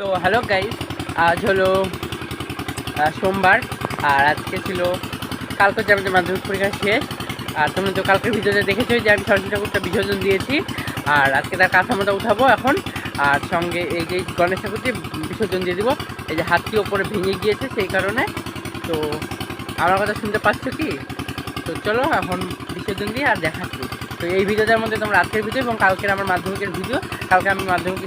তো hello guys আজ হলো সোমবার, আর আজকে ছিল, কালকে হচ্ছে আমাদের মাধ্যমিক পরীক্ষা শেষ। আর তোমরা তো কালকের ভিডিওতে দেখেছ যে আমি সরস্বতী ঠাকুরটা বিসর্জন দিয়েছি, আর আজকে তার কাঠামোটা উঠাবো এখন। আর সঙ্গে এই যে গণেশ ঠাকুরটি বিসর্জন দিয়ে দিব, এই যে হাতটি ওপরে ভেঙে গিয়েছে সেই কারণে। তো আমার কথা শুনতে পাচ্ছ কি? তো চলো এখন বিসর্জন দিয়ে আর দেখাচ্ছি। তো এই ভিডিওটার মধ্যে তোমরা আজকের ভিডিও এবং কালকের আমার মাধ্যমিকের ভিডিও। কালকে আমি মাধ্যমিক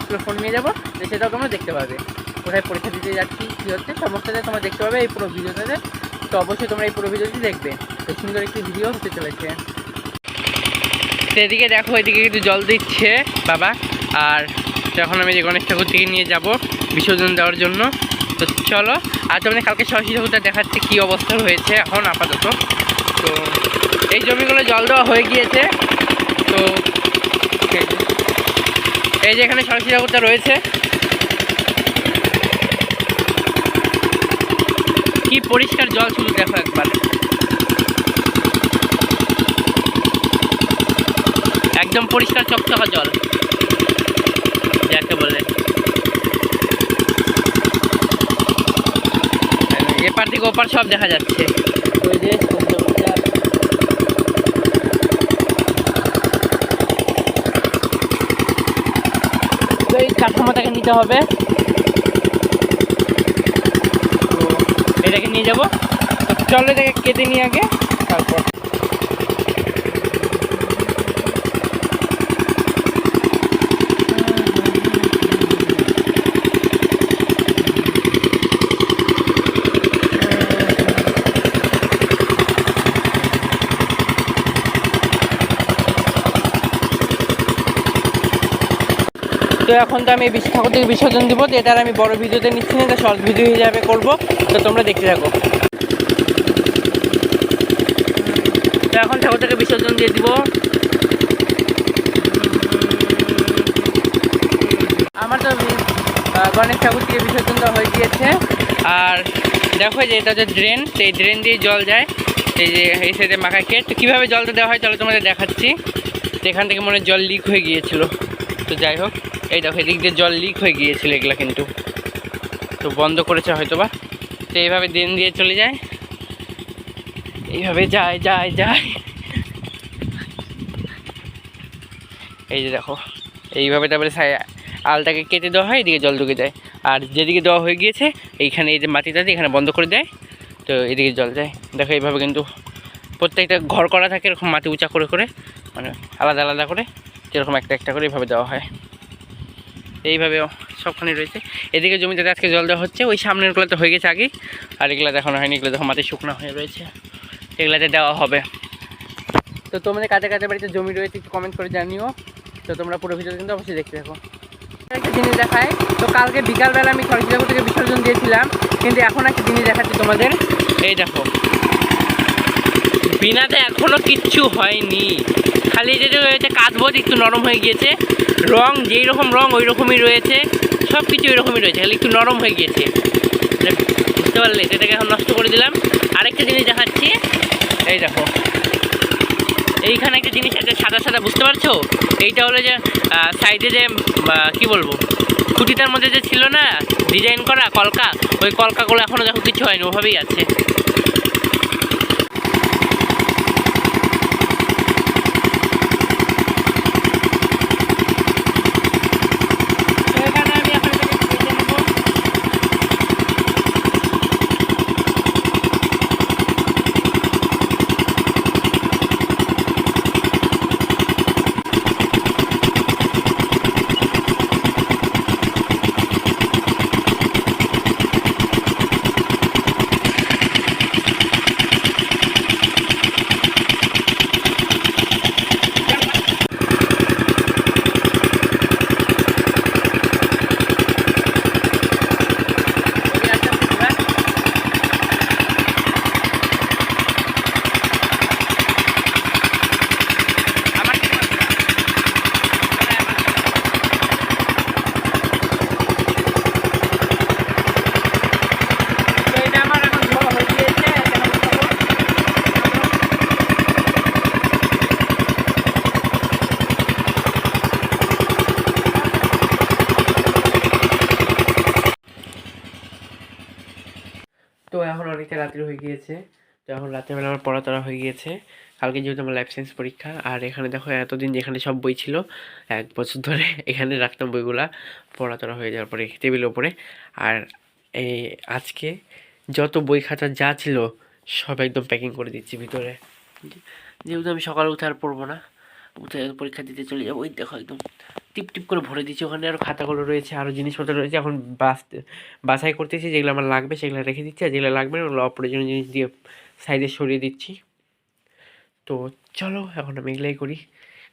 স্কুলের ফোন নিয়ে যাব তো সেটাও তোমরা দেখতে পাবে। কোথায় পরীক্ষা দিতে যাচ্ছি, কী হচ্ছে সমস্তটা তোমরা দেখতে পাবে এই পুরো ভিডিওটাতে তো। অবশ্যই তোমরা এই পুরো ভিডিওটি দেখবে। তো সুন্দর একটি ভিডিও হতে চলেছে। সেদিকে দেখো, এদিকে কিন্তু জল দিচ্ছে বাবা। আর যখন আমি যে গণেশ ঠাকুর থেকে নিয়ে যাব বিসর্জন দেওয়ার জন্য। তো চলো, আর তোমাদের কালকে সরস্বতী ঠাকুরটা দেখাচ্ছে কী অবস্থা হয়েছে এখন আপাতত। তো এই জমিগুলো জল দেওয়া হয়ে গিয়েছে। তো এই যে- এখানে সরস্বতী ঠাকুরটা রয়েছে। কি পরিষ্কার জল শুধু দেখো একবার। একদম পরিষ্কার চকচকা জল। যাকে বলে। এপার থেকে ওপার সব দেখা যাচ্ছে। ওই যে সূর্যমুখীটা। তো এই কাঠামোটাকে নিতে হবে। তো এটাকে নিয়ে যাব। তো চলো এটাকে কেটে নিয়ে আগে তারপর এখন তো আমি বিশ্ব ঠাকুর থেকে বিসর্জন দিব তো এটার আমি বড় ভিডিওতে নিচ্ছি না শর্ট ভিডিও হিসাবে করব। তো তোমরা দেখতে থাকো। তো এখন ঠাকুর থেকে বিসর্জন দিয়ে দিব। আমার তো গণেশ ঠাকুর থেকে বিসর্জন হয়ে গিয়েছে। আর দেখো যে এটা হচ্ছে ড্রেন এই ড্রেন দিয়ে জল যায়। এই যে, এই সাইডে মাখাকে তো কীভাবে জলটা দেওয়া হয়, চলো তোমাদের দেখাচ্ছি। এখান থেকে মনে জল লিক হয়ে গিয়েছিল। তো যাই হোক। এই দেখো, এদিক দিয়ে জল লিক হয়ে গিয়েছিল এগুলা কিন্তু। তো বন্ধ করেছে হয়তো বা তো এইভাবে দিন দিয়ে চলে যায়। এইভাবে যায় যায় যায়। এই যে দেখো, এইভাবে তারপরে আলটাকে কেটে দেওয়া হয়, এদিকে জল ঢুকে যায়। আর যেদিকে দেওয়া হয়ে গিয়েছে, এইখানে এই যে মাটিটা এখানে বন্ধ করে দেয়। তো এদিকে জল যায়। দেখো, এইভাবে কিন্তু প্রত্যেকটা ঘর করা থাকে, এরকম মাটি উঁচা করে করে। মানে আলাদা আলাদা করে, যেরকম একটা একটা করে এইভাবে দেওয়া হয়। এইভাবে সবখানে রয়েছে। এদিকে জমিতে আজকে জল দেওয়া হচ্ছে, ওই সামনেরগুলোতে হয়ে গেছে আগেই, আর এগুলো দেখানো হয়নি এগুলো দেখো মাটি শুকনো হয়ে রয়েছে। এগুলাতে দেওয়া হবে। তো তোমাদের কাছে কাছে বাড়িতে জমি রয়েছে একটু কমেন্ট করে জানিও। তো তোমরা পুরো ভিডিও কিন্তু অবশ্যই দেখতে থাকো। একটা জিনিস দেখায় তো কালকে বিকালবেলা আমি ঠাকুর থেকে বিসর্জন দিয়েছিলাম, কিন্তু এখন একটা জিনিস দেখাচ্ছি তোমাদের। এই দেখো। বিনাতে এখনও কিচ্ছু হয়নি। খালি রয়েছে কাঁচবোধ একটু নরম হয়ে গিয়েছে। রং, যেই রকম রং, ওই রকমই রয়েছে। সব কিছু ওই রকমই রয়েছে, খালি একটু নরম হয়ে গিয়েছে। বুঝতে পারলে সেটাকে এখন নষ্ট করে দিলাম। আরেকটা জিনিস দেখাচ্ছি। এই দেখো। এইখানে একটা জিনিস আছে, সাদা সাদা, বুঝতে পারছ? এইটা হলো যে সাইডে যে কি বলব? খুঁটিটার মধ্যে যে ছিল না, ডিজাইন করা কলকা, ওই কলকাগুলো এখনও দেখো কিছু হয়নি, ওভাবেই আছে তো এখানে আমি এখন এটাকে কেটে নেব এখন অনেকটা রাত্রি হয়ে গিয়েছে তো এখন রাত্রেবেলা আমার পড়া তড়া হয়ে গিয়েছে। কালকে যেহেতু আমার লাইফ সায়েন্স পরীক্ষা, আর এখানে দেখো এতদিন যেখানে সব বই ছিল, এক বছর ধরে এখানে রাখতাম বইগুলা পড়া তড়া হয়ে যাওয়ার পরে টেবিলের ওপরে আর এই আজকে যত বই খাতা যা ছিল, সব একদম প্যাকিং করে দিচ্ছি ভিতরে। যেহেতু আমি সকালে উঠে আর পড়ব না, উঠে পরীক্ষা দিতে চলে যাব। ওই দেখো একদম টিপ টিপ করে ভরে দিচ্ছি। ওখানে আরও খাতাগুলো রয়েছে আরও জিনিসপত্র রয়েছে। এখন বাস, বাছাই করতেছি, যেগুলো আমার লাগবে সেগুলো রেখে দিচ্ছি, আর যেগুলো লাগবে না ওগুলো অপ্রয়োজনীয় জিনিস দিয়ে সাইডে সরিয়ে দিচ্ছি। তো চলো, এখন আমি এগুলাই করি।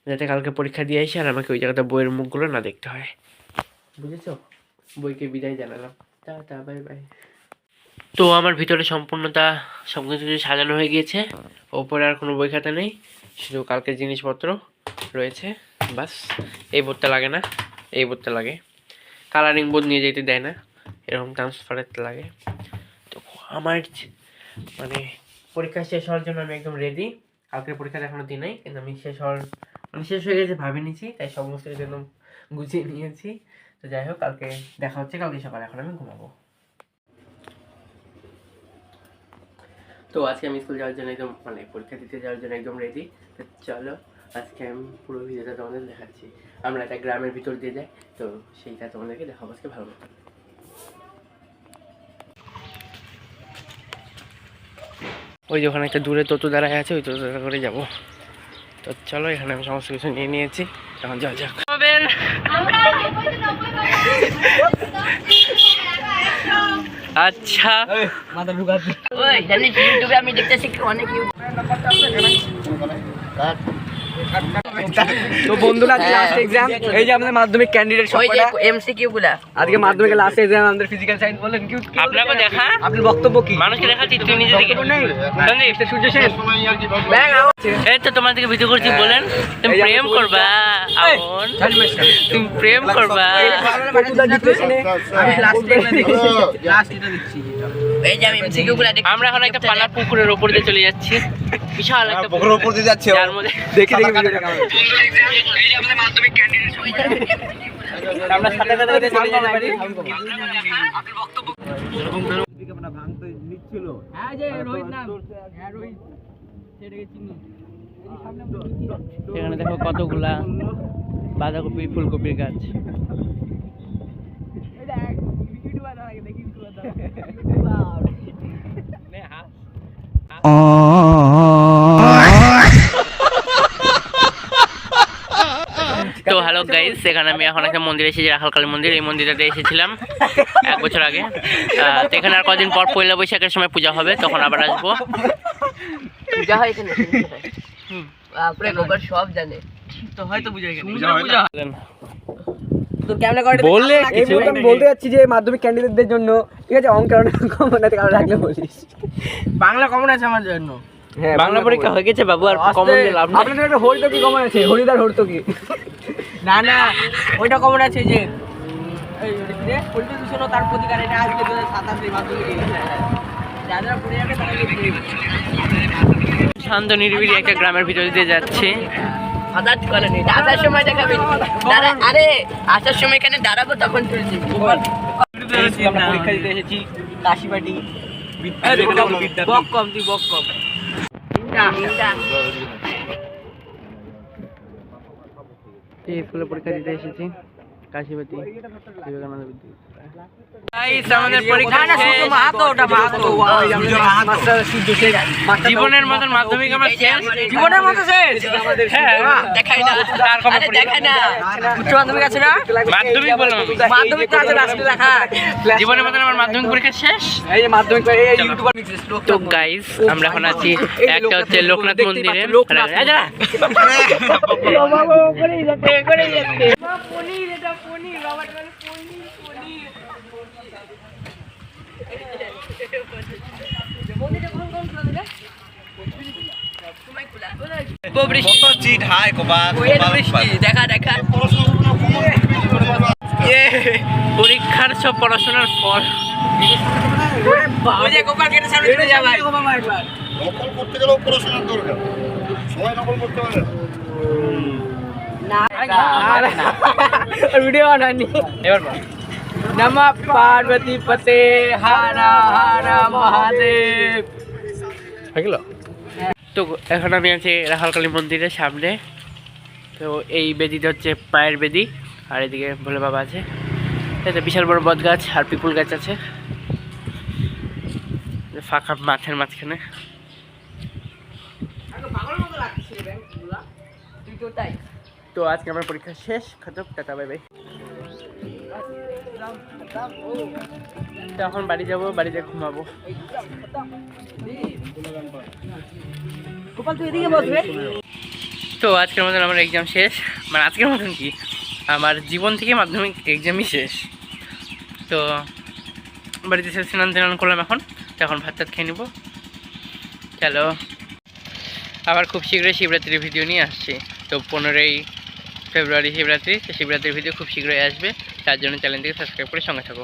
যাতে কালকে পরীক্ষা দিয়ে আসি আর আমাকে ওই জায়গাতে বইয়ের মুখগুলো না দেখতে হয়। বুঝেছ? বইকে বিদায় জানালাম। টা বাই বাই। তো আমার ভিতরে সম্পূর্ণতা সব কিছু সাজানো হয়ে গিয়েছে ওপরে আর কোনো বই খাতা নেই। শুধু কালকের জিনিসপত্র রয়েছে। বাস, এই বোর্ডটা লাগে না, এই বোর্ডটা লাগে। কালারিং বোর্ড নিয়ে যেতে দেয় না, এরকম ট্রান্সফারের লাগে। তো আমার মানে পরীক্ষা শেষ হওয়ার জন্য আমি একদম রেডি কালকের পরীক্ষাটা এখনও দিই নাই, কিন্তু আমি শেষ হওয়ার মানে শেষ হয়ে গেছে ভাবে নিয়েছি তাই সমস্ত কিছু একদম গুছিয়ে নিয়েছি। তো যাই হোক, কালকে দেখা হচ্ছে, কালকে সকালে এখন আমি ঘুমাবো। তো আজকে আমি স্কুল যাওয়ার জন্য একদম মানে পরীক্ষা দিতে যাওয়ার জন্য একদম রেডি তো চলো, আজকে আমি পুরো ভিডিওটা তোমাদের দেখাচ্ছি। আমরা একটা গ্রামের ভিতর দিয়ে যাই, তো সেইটা তোমাদেরকে দেখাবো আজকে ভালো মতো। ওই যে ওখানে একটা দূরে টোটো দাঁড়ায় আছে ওই টোটো দাঁড়া করে যাব। তো চলো এখানে আমি সমস্ত কিছু নিয়ে নিয়েছি। এখন যা যাক। আচ্ছা। ওই জানি ইউটিউবে আমি দেখতেছি অনেক তো বন্ধুরা আজকে লাস্ট এক্সাম এই যে আমাদের মাধ্যমিক ক্যান্ডিডেট যে এমসিকিউ গুলা। আজকে মাধ্যমিকের লাস্ট এক্সাম আমাদের ফিজিক্যাল সায়েন্স বলেন কি আপনাকে দেখা? আপনার বক্তব্য কি? মানুষকে দেখাচ্ছি তুই নিজে থেকে। সন্দীপ। সূর্য সেন। এই তো তোমাদেরকে ভিডিও করছি বলেন। তুমি প্রেম করবা আমন তুমি প্রেম করবা। আমি লাস্ট লাস্ট এটা দেখছি। এই যে আমি আমরা এখন একটা পানার পুকুরের ওপর দিয়ে চলে যাচ্ছি। বিশাল একটা পুকুরের উপর দিয়ে যাচ্ছে যার মধ্যে দেখি দেখি ভিডিওটা কেমন আমরা সাথে সাথে সাথে চলে যেতে পারি। এখানে দেখো কতগুলা বাঁধাকপি ফুলকপির গাছ। তো হ্যালো গাইস এখানে আমি এখন একটা মন্দিরে এসেছি রাখাল কালী মন্দির। এই মন্দিরটাতে এসেছিলাম এক বছর আগে। তো এখানে আর কদিন পর পয়লা বৈশাখের সময় পূজা হবে তখন আবার আসব। পূজা হয় এখানে সব জানে। তো হয়তো বুঝে গেছে। তোর ক্যামেরা করে বললে এই আমি বলতে যাচ্ছি যে মাধ্যমিক ক্যান্ডিডেটদের জন্য ঠিক আছে অঙ্ক কমন আছে কারণ রাখলে বলিস। বাংলা কমন আছে আমার জন্য। হ্যাঁ বাংলা পরীক্ষা হয়ে গেছে বাবু আর কমন লাভ নেই। আপনাদের একটা হরিতকি কমন আছে? হরিদার হরিতকি না না ওইটা কমন আছে যে? পরিবেশ দূষণ তার প্রতিকার এটা আজকে দু হাজার সাতাশে মাধ্যমিকে যারা পড়ে যাবে তারা শান্ত নিরিবিলি একটা গ্রামের ভিতর দিয়ে যাচ্ছে। হঠাৎ করে নি আসার সময় দেখাবি। দাঁড়া আরে, আসার সময় এখানে দাঁড়াবো, তখন তুলছি। পরীক্ষা দিতে এসেছি কাশিবাটি স্কুলে পরীক্ষা দিতে এসেছি। কাশীবাতি বিবেকানন্দ বিদ্যালয়। জীবনের মতন মাধ্যমিক আমার শেষ। জীবনের মতো শেষ। হ্যাঁ। দেখাই না। দেখাই না। উচ্চ মাধ্যমিক আছে না? মাধ্যমিক বললাম মাধ্যমিক তো আছে লাস্টে জীবনের মতন আমার মাধ্যমিক পরীক্ষা শেষ? এই মাধ্যমিক এই এই ইউটিউবার তো গাইস আমরা এখন আছি একটা হচ্ছে লোকনাথ মন্দিরে। লোকনাথ পরীক্ষার সব পড়াশোনার ফল। ভিডিও বানানি এবার নমঃ পার্বতী পতে হর হর মহাদেব তো এখন আমি আছি রাখালকালী মন্দিরের সামনে। তো এই বেদিটা হচ্ছে পায়ের বেদি, আর এদিকে ভোলে বাবা আছে। এতে বিশাল বড় বট গাছ আর পিপুল গাছ আছে। ফাঁকা মাঠের মাঝখানে। তো আজকে আমার পরীক্ষা শেষ, খতম, টাটা বাই বাই তো এখন বাড়ি যাব বাড়িতে ঘুমাবো। গোপাল তুই এদিকে বসবে তো আজকের মতন আমার এক্সাম শেষ। মানে আজকের মতন কি? আমার জীবন থেকে মাধ্যমিক এক্সামই শেষ। তো বাড়িতে এসে স্নান টান করলাম এখন। তো এখন ভাত টাত খেয়ে নেব। চলো। আবার খুব শীঘ্রই শিবরাত্রির ভিডিও নিয়ে আসছি। তো পনেরোই ফেব্রুয়ারি শিবরাত্রি তো শিবরাত্রির ভিডিও খুব শীঘ্রই আসবে। তার জন্য চ্যানেলটিকে সাবস্ক্রাইব করে সঙ্গে থাকো।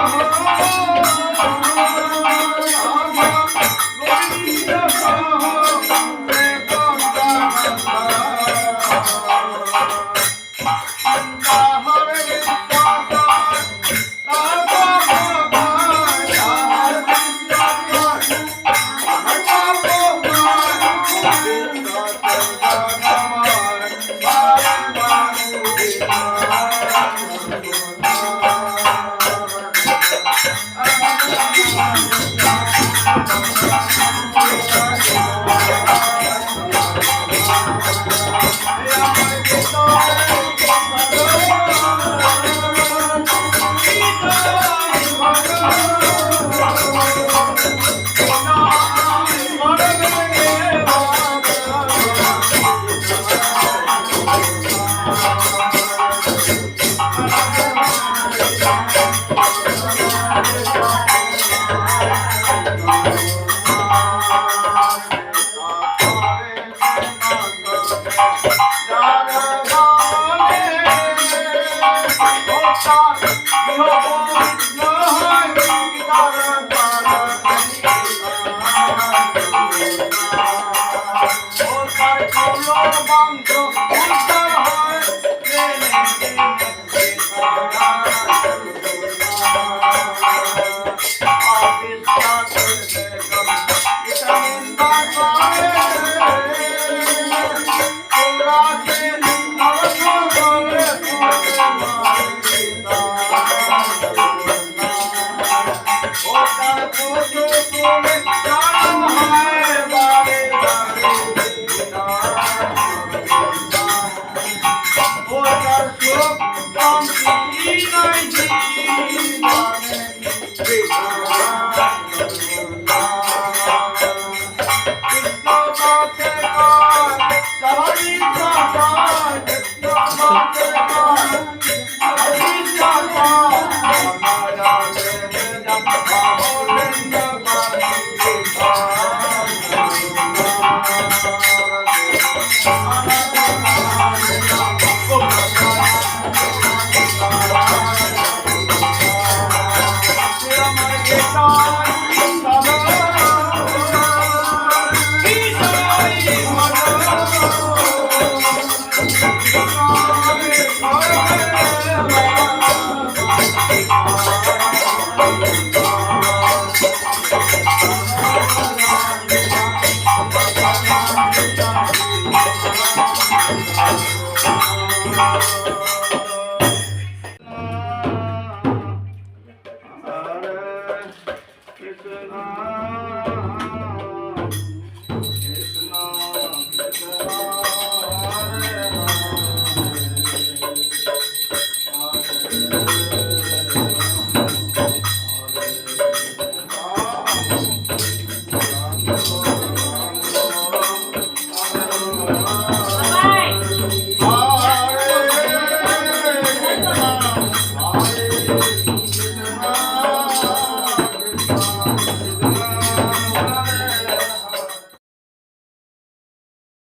Oh, ষড়যন্ত্র Hare